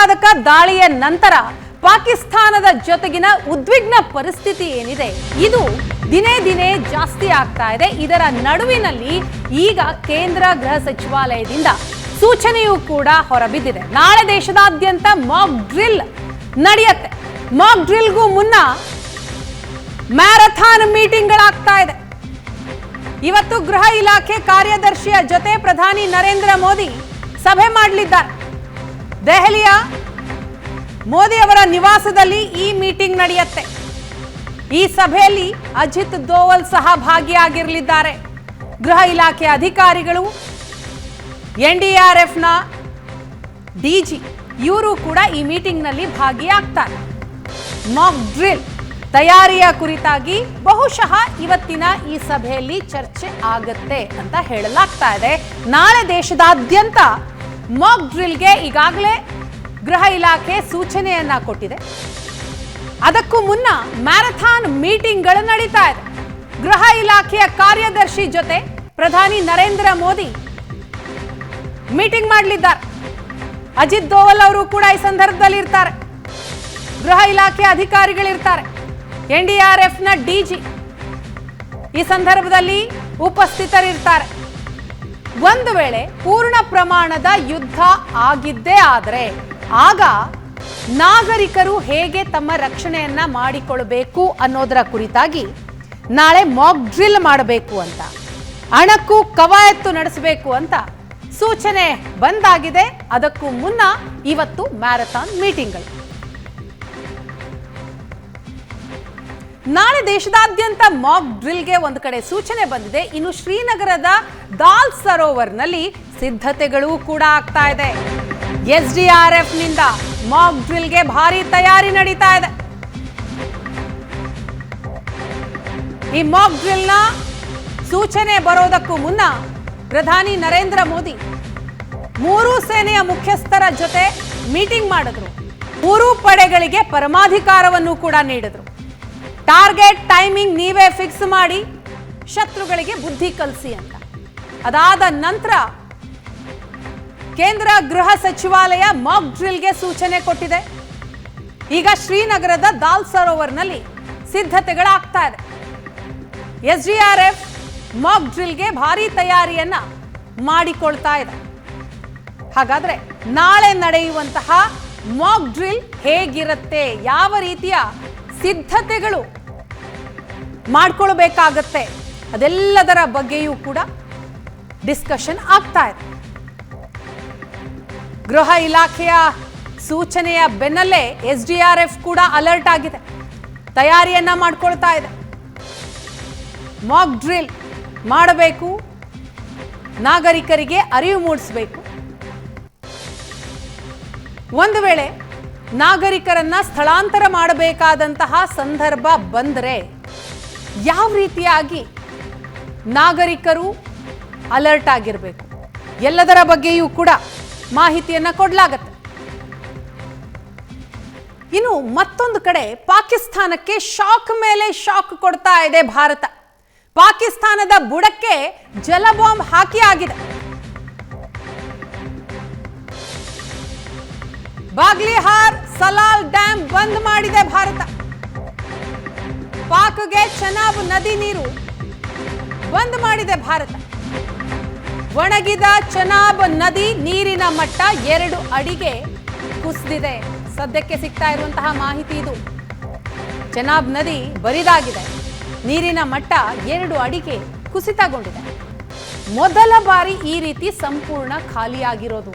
ಭಯೋತ್ಪಾದಕ ದಾಳಿಯ ನಂತರ ಪಾಕಿಸ್ತಾನದ ಜೊತೆಗಿನ ಉದ್ವಿಗ್ನ ಪರಿಸ್ಥಿತಿ ಏನಿದೆ? ಇದು ದಿನೇ ದಿನೇ ಜಾಸ್ತಿ ಆಗ್ತಾ ಇದೆ. ಇದರ ನಡುವಿನಲ್ಲಿ ಈಗ ಕೇಂದ್ರ ಗೃಹ ಸಚಿವಾಲಯದಿಂದ ಸೂಚನೆಯೂ ಕೂಡ ಹೊರಬಿದ್ದಿದೆ. ನಾಳೆ ದೇಶದಾದ್ಯಂತ ಮಾಕ್ ಡ್ರಿಲ್ ನಡೆಯುತ್ತೆ. ಮಾಕ್ ಡ್ರಿಲ್ಗೂ ಮುನ್ನ ಮ್ಯಾರಥಾನ್ ಮೀಟಿಂಗ್ಗಳಾಗ್ತಾ ಇದೆ. ಇವತ್ತು ಗೃಹ ಇಲಾಖೆ ಕಾರ್ಯದರ್ಶಿಯ ಜೊತೆ ಪ್ರಧಾನಿ ನರೇಂದ್ರ ಮೋದಿ ಸಭೆ ಮಾಡಲಿದ್ದಾರೆ. ದೆಹಲಿಯ ಮೋದಿ ಅವರ ನಿವಾಸದಲ್ಲಿ ಈ ಮೀಟಿಂಗ್ ನಡೆಯುತ್ತೆ. ಈ ಸಭೆಯಲ್ಲಿ ಅಜಿತ್ ದೋವಲ್ ಸಹ ಭಾಗಿಯಾಗಿರಲಿದ್ದಾರೆ. ಗೃಹ ಇಲಾಖೆ ಅಧಿಕಾರಿಗಳು, ಎನ್ ಡಿ ಆರ್ ಎಫ್ನ ಡಿಜಿ ಇವರು ಕೂಡ ಈ ಮೀಟಿಂಗ್ನಲ್ಲಿ ಭಾಗಿಯಾಗ್ತಾರೆ. ಮಾಕ್ ಡ್ರಿಲ್ ತಯಾರಿಯ ಕುರಿತಾಗಿ ಬಹುಶಃ ಇವತ್ತಿನ ಈ ಸಭೆಯಲ್ಲಿ ಚರ್ಚೆ ಆಗತ್ತೆ ಅಂತ ಹೇಳಲಾಗ್ತಾ ಇದೆ. ನಾಳೆ ದೇಶದಾದ್ಯಂತ ಮಾಕ್ ಡ್ರಿಲ್ಗೆ ಈಗಾಗಲೇ ಗೃಹ ಇಲಾಖೆ ಸೂಚನೆಯನ್ನ ಕೊಟ್ಟಿದೆ. ಅದಕ್ಕೂ ಮುನ್ನ ಮ್ಯಾರಥಾನ್ ಮೀಟಿಂಗ್ಗಳು ನಡೀತಾ ಇದೆ. ಗೃಹ ಇಲಾಖೆಯ ಕಾರ್ಯದರ್ಶಿ ಜೊತೆ ಪ್ರಧಾನಿ ನರೇಂದ್ರ ಮೋದಿ ಮೀಟಿಂಗ್ ಮಾಡಲಿದ್ದಾರೆ. ಅಜಿತ್ ದೋವಲ್ ಅವರು ಕೂಡ ಈ ಸಂದರ್ಭದಲ್ಲಿ ಇರ್ತಾರೆ ಗೃಹ ಇಲಾಖೆ ಅಧಿಕಾರಿಗಳಿರ್ತಾರೆ. ಎನ್ ಡಿ ಆರ್ ಎಫ್ನ ಡಿಜಿ ಈ ಸಂದರ್ಭದಲ್ಲಿ ಉಪಸ್ಥಿತರಿರ್ತಾರೆ. ಒಂದು ವೇಳೆ ಪೂರ್ಣ ಪ್ರಮಾಣದ ಯುದ್ಧ ಆಗಿದ್ದೇ ಆದರೆ ಆಗ ನಾಗರಿಕರು ಹೇಗೆ ತಮ್ಮ ರಕ್ಷಣೆಯನ್ನ ಮಾಡಿಕೊಳ್ಬೇಕು ಅನ್ನೋದರ ಕುರಿತಾಗಿ ನಾಳೆ ಮಾಕ್ ಡ್ರಿಲ್ ಮಾಡಬೇಕು ಅಂತ, ಅಣಕು ಕವಾಯತ್ತು ನಡೆಸಬೇಕು ಅಂತ ಸೂಚನೆ ಬಂದಾಗಿದೆ. ಅದಕ್ಕೂ ಮುನ್ನ ಇವತ್ತು ಮ್ಯಾರಥಾನ್ ಮೀಟಿಂಗ್ಗಳು ನಾಳೆ ದೇಶದಾದ್ಯಂತ ಮಾಕ್ ಡ್ರಿಲ್ಗೆ ಒಂದು ಕಡೆ ಸೂಚನೆ ಬಂದಿದೆ. ಇನ್ನು ಶ್ರೀನಗರದ ದಾಲ್ ಸರೋವರ್ನಲ್ಲಿ ಸಿದ್ಧತೆಗಳು ಕೂಡ ಆಗ್ತಾ ಇದೆ. ಎಸ್ ಡಿ ಆರ್ ಎಫ್ನಿಂದ ಮಾಕ್ ಡ್ರಿಲ್ಗೆ ಭಾರಿ ತಯಾರಿ ನಡೀತಾ ಇದೆ. ಈ ಮಾಕ್ ಡ್ರಿಲ್ನ ಸೂಚನೆ ಬರೋದಕ್ಕೂ ಮುನ್ನ ಪ್ರಧಾನಿ ನರೇಂದ್ರ ಮೋದಿ ಮೂರೂ ಸೇನೆಯ ಮುಖ್ಯಸ್ಥರ ಜೊತೆ ಮೀಟಿಂಗ್ ಮಾಡಿದ್ರು. ಮೂರು ಪಡೆಗಳಿಗೆ ಪರಮಾಧಿಕಾರವನ್ನು ಕೂಡ ನೀಡಿದ್ರು. ಟಾರ್ಗೆಟ್ ಟೈಮಿಂಗ್ ನೀವೇ ಫಿಕ್ಸ್ ಮಾಡಿ ಶತ್ರುಗಳಿಗೆ ಬುದ್ಧಿ ಕಲಿಸಿ ಅಂತ. ಅದಾದ ನಂತರ ಕೇಂದ್ರ ಗೃಹ ಸಚಿವಾಲಯ ಮಾಕ್ ಡ್ರಿಲ್ಗೆ ಸೂಚನೆ ಕೊಟ್ಟಿದೆ. ಈಗ ಶ್ರೀನಗರದ ದಾಲ್ ಸರೋವರ್ನಲ್ಲಿ ಸಿದ್ಧತೆಗಳಾಗ್ತಾ ಇದೆ. S D R F mock ಡ್ರಿಲ್ಗೆ ಭಾರಿ ತಯಾರಿಯನ್ನ ಮಾಡಿಕೊಳ್ತಾ ಇದೆ. ಹಾಗಾದ್ರೆ ನಾಳೆ ನಡೆಯುವಂತಹ ಮಾಕ್ ಡ್ರಿಲ್ ಹೇಗಿರುತ್ತೆ? ಯಾವ ರೀತಿಯ ಸಿದ್ಧತೆಗಳು ಮಾಡ್ಕೊಳ್ಬೇಕಾಗತ್ತೆ. ಅದೆಲ್ಲದರ ಬಗ್ಗೆಯೂ ಕೂಡ ಡಿಸ್ಕಷನ್ ಆಗ್ತಾ ಇದೆ. ಗೃಹ ಇಲಾಖೆಯ ಸೂಚನೆಯ ಬೆನ್ನಲ್ಲೇ ಎಸ್ ಡಿ ಆರ್ ಎಫ್ ಕೂಡ ಅಲರ್ಟ್ ಆಗಿದೆ. ತಯಾರಿಯನ್ನ ಮಾಡ್ಕೊಳ್ತಾ ಇದೆ. ಮಾಕ್ ಡ್ರಿಲ್ ಮಾಡಬೇಕು. ನಾಗರಿಕರಿಗೆ ಅರಿವು ಮೂಡಿಸಬೇಕು. ಒಂದು ವೇಳೆ ನಾಗರಿಕರನ್ನ ಸ್ಥಳಾಂತರ ಮಾಡಬೇಕಾದಂತಹ ಸಂದರ್ಭ ಬಂದರೆ ಯಾವ ರೀತಿಯಾಗಿ ನಾಗರಿಕರು ಅಲರ್ಟ್ ಆಗಿರಬೇಕು? ಎಲ್ಲದರ ಬಗ್ಗೆಯೂ ಕೂಡ ಮಾಹಿತಿಯನ್ನ ಕೊಡಲಾಗತ್ತೆ. ಇನ್ನು ಮತ್ತೊಂದು ಕಡೆ ಪಾಕಿಸ್ತಾನಕ್ಕೆ ಶಾಕ್ ಮೇಲೆ ಶಾಕ್ ಕೊಡ್ತಾ ಇದೆ ಭಾರತ. ಪಾಕಿಸ್ತಾನದ ಬುಡಕ್ಕೆ ಜಲ ಬಾಂಬ್ ಹಾಕಿ ಆಗಿದೆ. ಬಾಗ್ಲಿಹಾರ್ ಸಲಾಲ್ ಡ್ಯಾಮ್ ಬಂದ್ ಮಾಡಿದೆ ಭಾರತ. ಪಾಕ್ಗೆ ಚನಾಬ್ ನದಿ ನೀರು ಬಂದ್ ಮಾಡಿದೆ ಭಾರತ. ಒಣಗಿದ ಚನಾಬ್ ನದಿ ನೀರಿನ ಮಟ್ಟ ಎರಡು ಅಡಿಗೆ ಕುಸಿದಿದೆ. ಸದ್ಯಕ್ಕೆ ಸಿಗ್ತಾ ಇರುವಂತಹ ಮಾಹಿತಿ ಇದು. ಚನಾಬ್ ನದಿ ಬರಿದಾಗಿದೆ. ನೀರಿನ ಮಟ್ಟ ಎರಡು ಅಡಿಗೆ ಕುಸಿತಗೊಂಡಿದೆ. ಮೊದಲ ಬಾರಿ ಈ ರೀತಿ ಸಂಪೂರ್ಣ ಖಾಲಿಯಾಗಿರೋದು.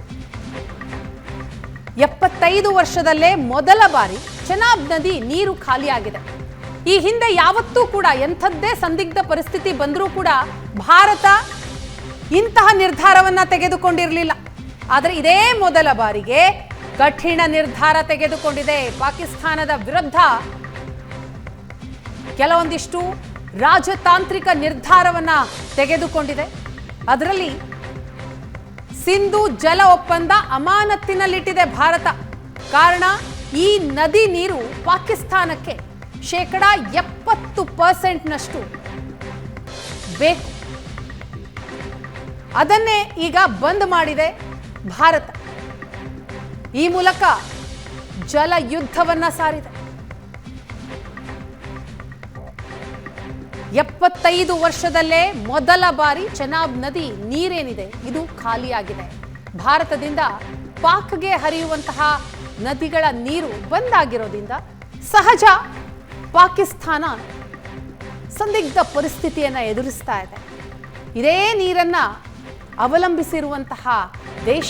ಎಪ್ಪತ್ತೈದು ವರ್ಷದಲ್ಲೇ ಮೊದಲ ಬಾರಿ ಚೆನಾಬ್ ನದಿ ನೀರು ಖಾಲಿಯಾಗಿದೆ. ಈ ಹಿಂದೆ ಯಾವತ್ತೂ ಕೂಡ ಎಂಥದ್ದೇ ಸಂದಿಗ್ಧ ಪರಿಸ್ಥಿತಿ ಬಂದರೂ ಕೂಡ ಭಾರತ ಇಂತಹ ನಿರ್ಧಾರವನ್ನು ತೆಗೆದುಕೊಂಡಿರಲಿಲ್ಲ. ಆದರೆ ಇದೇ ಮೊದಲ ಬಾರಿಗೆ ಕಠಿಣ ನಿರ್ಧಾರ ತೆಗೆದುಕೊಂಡಿದೆ. ಪಾಕಿಸ್ತಾನದ ವಿರುದ್ಧ ಕೆಲವೊಂದಿಷ್ಟು ರಾಜತಾಂತ್ರಿಕ ನಿರ್ಧಾರವನ್ನು ತೆಗೆದುಕೊಂಡಿದೆ. ಅದರಲ್ಲಿ ಸಿಂಧು ಜಲ ಒಪ್ಪಂದ ಅಮಾನತ್ತಿನಲ್ಲಿಟ್ಟಿದೆ ಭಾರತ. ಕಾರಣ, ಈ ನದಿ ನೀರು ಪಾಕಿಸ್ತಾನಕ್ಕೆ ಶೇಕಡ ಎಪ್ಪತ್ತು ಪರ್ಸೆಂಟ್ನಷ್ಟು ಬೇಕು. ಅದನ್ನೇ ಈಗ ಬಂದ್ ಮಾಡಿದೆ ಭಾರತ. ಈ ಮೂಲಕ ಜಲ ಯುದ್ಧವನ್ನ ಸಾರಿದೆ. ಎಪ್ಪತ್ತೈದು ವರ್ಷದಲ್ಲೇ ಮೊದಲ ಬಾರಿ ಚೆನಾಬ್ ನದಿ ನೀರೇನಿದೆ, ಇದು ಖಾಲಿಯಾಗಿದೆ. ಭಾರತದಿಂದ ಪಾಕ್ಗೆ ಹರಿಯುವಂತಹ ನದಿಗಳ ನೀರು ಬಂದಾಗಿರೋದ್ರಿಂದ ಸಹಜ ಪಾಕಿಸ್ತಾನ ಸಂದಿಗ್ಧ ಪರಿಸ್ಥಿತಿಯನ್ನ ಎದುರಿಸ್ತಾ ಇದೆ. ಇದೇ ನೀರನ್ನ ಅವಲಂಬಿಸಿರುವಂತಹ ದೇಶ